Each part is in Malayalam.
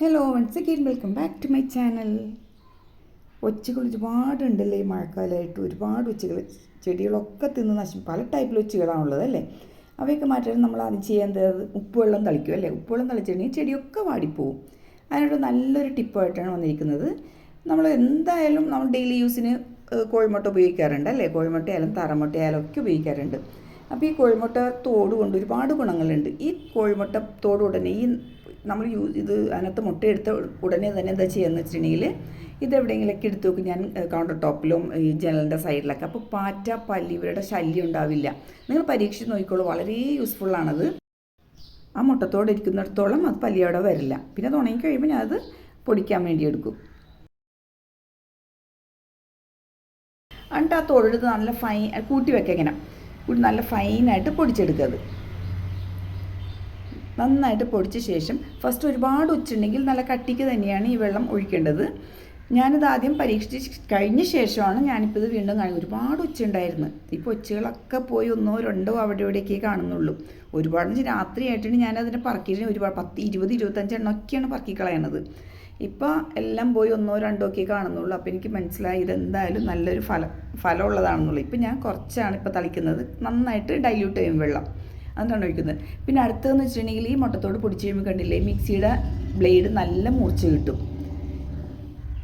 Hello once again welcome back to my channel ഒച്ചകൾ ഒരുപാടുണ്ടല്ലേ ഈ മഴക്കാലമായിട്ട് ഒരുപാട് ഒച്ചകൾ ചെടികളൊക്കെ തിന്ന് നശിക്കും പല ടൈപ്പിൽ ഒച്ചകളാണുള്ളത് അല്ലേ അവയൊക്കെ മാറ്റാൻ നമ്മൾ ആദ്യം ചെയ്യേണ്ടത് ഉപ്പുവെള്ളം തളിക്കും അല്ലേ? ഉപ്പുവെള്ളം തളിച്ചിട്ടുണ്ടെങ്കിൽ ചെടിയൊക്കെ വാടിപ്പോവും. അതിനോട് നല്ലൊരു ടിപ്പായിട്ടാണ് വന്നിരിക്കുന്നത്. നമ്മൾ എന്തായാലും നമ്മൾ ഡെയിലി യൂസിന് കോഴിമുട്ട ഉപയോഗിക്കാറുണ്ട് അല്ലേ? കോഴിമുട്ടയായാലും തറമുട്ടയായാലും ഒക്കെ ഉപയോഗിക്കാറുണ്ട്. അപ്പോൾ ഈ കോഴിമുട്ട തോട് കൊണ്ട് ഒരുപാട് ഗുണങ്ങളുണ്ട്. ഈ കോഴിമുട്ട തോട് ഉടനെ ഈ നമ്മൾ യൂസ് ഇത് അതിനകത്ത് മുട്ടയെടുത്ത ഉടനെ തന്നെ എന്താ ചെയ്യുകയെന്ന് വെച്ചിട്ടുണ്ടെങ്കിൽ ഇത് എവിടെയെങ്കിലൊക്കെ എടുത്ത് നോക്കും ഞാൻ കൗണ്ടർ ടോപ്പിലും ഈ ജനലിന്റെ സൈഡിലൊക്കെ അപ്പോൾ പാറ്റ പല്ലി ഇവരുടെ ശല്യം ഉണ്ടാവില്ല. നിങ്ങൾ പരീക്ഷിച്ച് നോക്കിക്കോളൂ. വളരെ യൂസ്ഫുള്ളാണത് ആ മുട്ടത്തോടെ ഇരിക്കുന്നിടത്തോളം അത് അവിടെ വരില്ല. പിന്നെ അത് ഉണങ്ങി കഴിയുമ്പോൾ ഞാൻ അത് പൊടിക്കാൻ വേണ്ടി എടുക്കും. എന്നിട്ട് ആ തോടെടുത്ത് നല്ല ഫൈൻ കൂട്ടി വെക്കുക ഇങ്ങനെ. നല്ല ഫൈനായിട്ട് പൊടിച്ചെടുക്കുക അത്. നന്നായിട്ട് പൊടിച്ച ശേഷം ഫസ്റ്റ് ഒരുപാട് ഉച്ചുണ്ടെങ്കിൽ നല്ല കട്ടിക്ക് തന്നെയാണ് ഈ വെള്ളം ഒഴിക്കേണ്ടത്. ഞാനിത് ആദ്യം പരീക്ഷിച്ച് കഴിഞ്ഞ ശേഷമാണ് ഞാനിപ്പോൾ ഇത് വീണ്ടും കാണുന്നത്. ഒരുപാട് ഉച്ചയുണ്ടായിരുന്നു. ഇപ്പോൾ ഉച്ചകളൊക്കെ പോയി ഒന്നോ രണ്ടോ അവിടെ ഇവിടെയൊക്കെ കാണുന്നുള്ളൂ. ഒരുപാട് രാത്രിയായിട്ടാണ് ഞാനതിനെ പറക്കിയിട്ട് ഒരുപാട് പത്ത് ഇരുപത് ഇരുപത്തഞ്ചെണ്ണം ഒക്കെയാണ് പറക്കി കളയണത്. ഇപ്പോൾ എല്ലാം പോയി ഒന്നോ രണ്ടോ ഒക്കെ കാണുന്നുള്ളൂ. അപ്പോൾ എനിക്ക് മനസ്സിലായി ഇതെന്തായാലും നല്ലൊരു ഫലം ഫലമുള്ളതാണെന്നുള്ളൂ ഇപ്പം ഞാൻ കുറച്ചാണ് ഇപ്പോൾ തളിക്കുന്നത്. നന്നായിട്ട് ഡൈല്യൂട്ട് ചെയ്യും വെള്ളം. അതാണ് ഒഴിക്കുന്നത്. പിന്നെ അടുത്തതെന്ന് വെച്ചിട്ടുണ്ടെങ്കിൽ ഈ മുട്ടത്തോട് പൊടിച്ച് കഴിയുമ്പോൾ കണ്ടില്ലേ മിക്സിയുടെ ബ്ലേഡ് നല്ല മൂർച്ച കിട്ടും.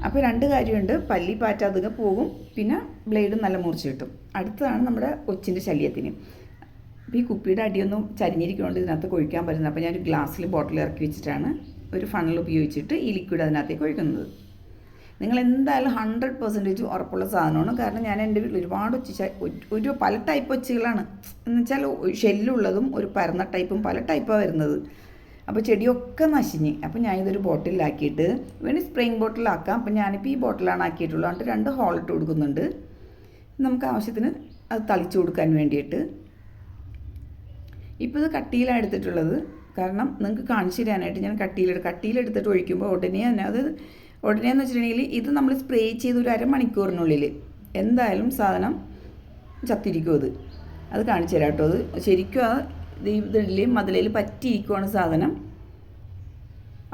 അപ്പോൾ രണ്ട് കാര്യമുണ്ട്. പല്ലി പാറ്റാതെ പോകും പിന്നെ ബ്ലേഡ് നല്ല മൂർച്ച കിട്ടും. അടുത്തതാണ് നമ്മുടെ ഒച്ചിന്റെ ശല്യത്തിന്. അപ്പോൾ ഈ കുപ്പിയുടെ അടിയൊന്നും ചരിഞ്ഞിരിക്കുന്നതുകൊണ്ട് ഇതിനകത്ത് കൊഴിക്കാൻ പറ്റുന്നത് അപ്പോൾ ഞാനൊരു ഗ്ലാസ്സിൽ ബോട്ടിൽ ഇറക്കി വെച്ചിട്ടാണ് ഒരു ഫണൽ ഉപയോഗിച്ചിട്ട് ഈ ലിക്വിഡ് അതിനകത്തേക്ക് ഒഴിക്കുന്നത്. നിങ്ങൾ എന്തായാലും ഹൺഡ്രഡ് പെർസെന്റേജ് ഉറപ്പുള്ള സാധനമാണ്. കാരണം ഞാൻ എന്റെ വീട്ടിൽ ഒരുപാട് ഒച്ച ഒരു- പല ടൈപ്പ് ഒച്ചകളാണ് എന്ന് വെച്ചാൽ ഷെല്ലുള്ളതും ഒരു പരന്ന ടൈപ്പും പല ടൈപ്പാണ് വരുന്നത്. അപ്പോൾ ചെടിയൊക്കെ നശിഞ്ഞ്. അപ്പോൾ ഞാൻ ഇതൊരു ബോട്ടിലാക്കിയിട്ട് വേണി സ്പ്രിങ് ബോട്ടിലാക്കാം അപ്പോൾ ഞാനിപ്പോൾ ഈ ബോട്ടിലാണ് ആക്കിയിട്ടുള്ളത്. എന്നിട്ട് രണ്ട് ഹോളിട്ട് കൊടുക്കുന്നുണ്ട്. നമുക്ക് ആവശ്യത്തിന് അത് തളിച്ചു കൊടുക്കാൻ വേണ്ടിയിട്ട്. ഇപ്പോൾ ഇത് കട്ടിയിലാണ് എടുത്തിട്ടുള്ളത്. കാരണം നിങ്ങൾക്ക് കാണിച്ചു തരാനായിട്ട് ഞാൻ കട്ടിയിലെടുക്കും കട്ടിയിലെടുത്തിട്ട് ഒഴിക്കുമ്പോൾ ഉടനെ തന്നെ അത് ഉടനെ എന്ന് വെച്ചിട്ടുണ്ടെങ്കിൽ ഇത് നമ്മൾ സ്പ്രേ ചെയ്ത് ഒരു അരമണിക്കൂറിനുള്ളിൽ എന്തായാലും സാധനം ചത്തിരിക്കും അത്. അത് കാണിച്ചു തരാം കേട്ടോ. അത് ശരിക്കും ആ ഇതിൽ മതിലയിൽ പറ്റിയിരിക്കുവാണ് സാധനം.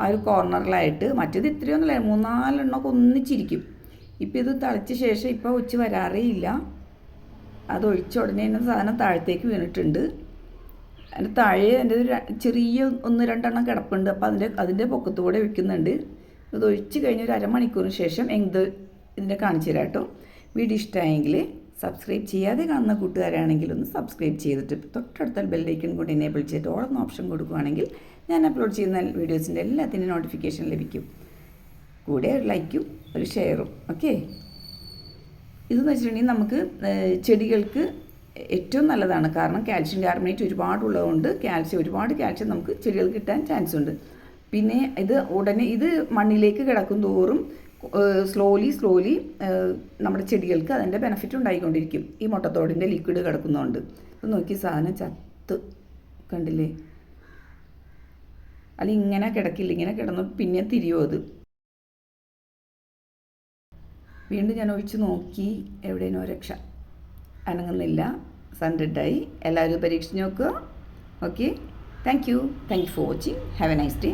ആ ഒരു കോർണറിലായിട്ട് മറ്റേത് ഇത്രയൊന്നുമില്ല മൂന്നാലെണ്ണമൊക്കെ ഒന്നിച്ചിരിക്കും. ഇപ്പോൾ ഇത് തളിച്ച ശേഷം ഇപ്പോൾ ഉച്ച വരാറേ ഇല്ല. അത് ഒഴിച്ച ഉടനെ തന്നെ സാധനം താഴത്തേക്ക് വീണിട്ടുണ്ട്. അതിന്റെ താഴെ എന്റെ ഒരു ചെറിയ ഒന്ന് രണ്ടെണ്ണം കിടപ്പുണ്ട്. അപ്പോൾ അതിന്റെ അതിന്റെ പൊക്കത്ത് കൂടെ വെക്കുന്നുണ്ട്. ഇത് ഒഴിച്ച് കഴിഞ്ഞ ഒരു അരമണിക്കൂറിന് ശേഷം എന്ത് ഇതിന്റെ കാണിച്ചു തരാം കേട്ടോ. വീഡിയോ ഇഷ്ടമായെങ്കിൽ സബ്സ്ക്രൈബ് ചെയ്യാതെ കാണുന്ന കൂട്ടുകാരാണെങ്കിൽ ഒന്ന് സബ്സ്ക്രൈബ് ചെയ്തിട്ട് തൊട്ടടുത്ത ബെല്ലൈക്കൺ കൂടി എനേബിൾ ചെയ്തിട്ട് ഓളം ഓപ്ഷൻ കൊടുക്കുകയാണെങ്കിൽ ഞാൻ അപ്ലോഡ് ചെയ്യുന്ന വീഡിയോസിന്റെ എല്ലാത്തിനും നോട്ടിഫിക്കേഷൻ ലഭിക്കും. കൂടെ ഒരു ലൈക്കും ഒരു ഷെയറും ഓക്കെ ഇതെന്ന് വെച്ചിട്ടുണ്ടെങ്കിൽ നമുക്ക് ചെടികൾക്ക് ഏറ്റവും നല്ലതാണ്. കാരണം കാൽഷ്യം കാർബണേറ്റ് ഒരുപാട് ഉള്ളതുകൊണ്ട് കാൽഷ്യം ഒരുപാട് കാൽഷ്യം നമുക്ക് ചെടികൾ കിട്ടാൻ ചാൻസ് ഉണ്ട്. പിന്നെ ഇത് ഉടനെ ഇത് മണ്ണിലേക്ക് കിടക്കും തോറും സ്ലോലി സ്ലോലി നമ്മുടെ ചെടികൾക്ക് അതിന്റെ ബെനഫിറ്റ് ഉണ്ടായിക്കൊണ്ടിരിക്കും. ഈ മുട്ടത്തോടിന്റെ ലിക്വിഡ് കിടക്കുന്നതുകൊണ്ട് ഇത് നോക്കി സാധനം ചത്ത് കണ്ടില്ലേ? അല്ല ഇങ്ങനെ കിടക്കില്ല. ഇങ്ങനെ കിടന്നു പിന്നെ തിരിയോ അത്? വീണ്ടും ഞാൻ ഒഴിച്ച് നോക്കി. എവിടെയെന്നോ രക്ഷ. അനങ്ങുന്നില്ല. സൺഡെഡായി. എല്ലാവരും പരീക്ഷിച്ച് നോക്കുക. Okay thank you thank you for watching have a nice day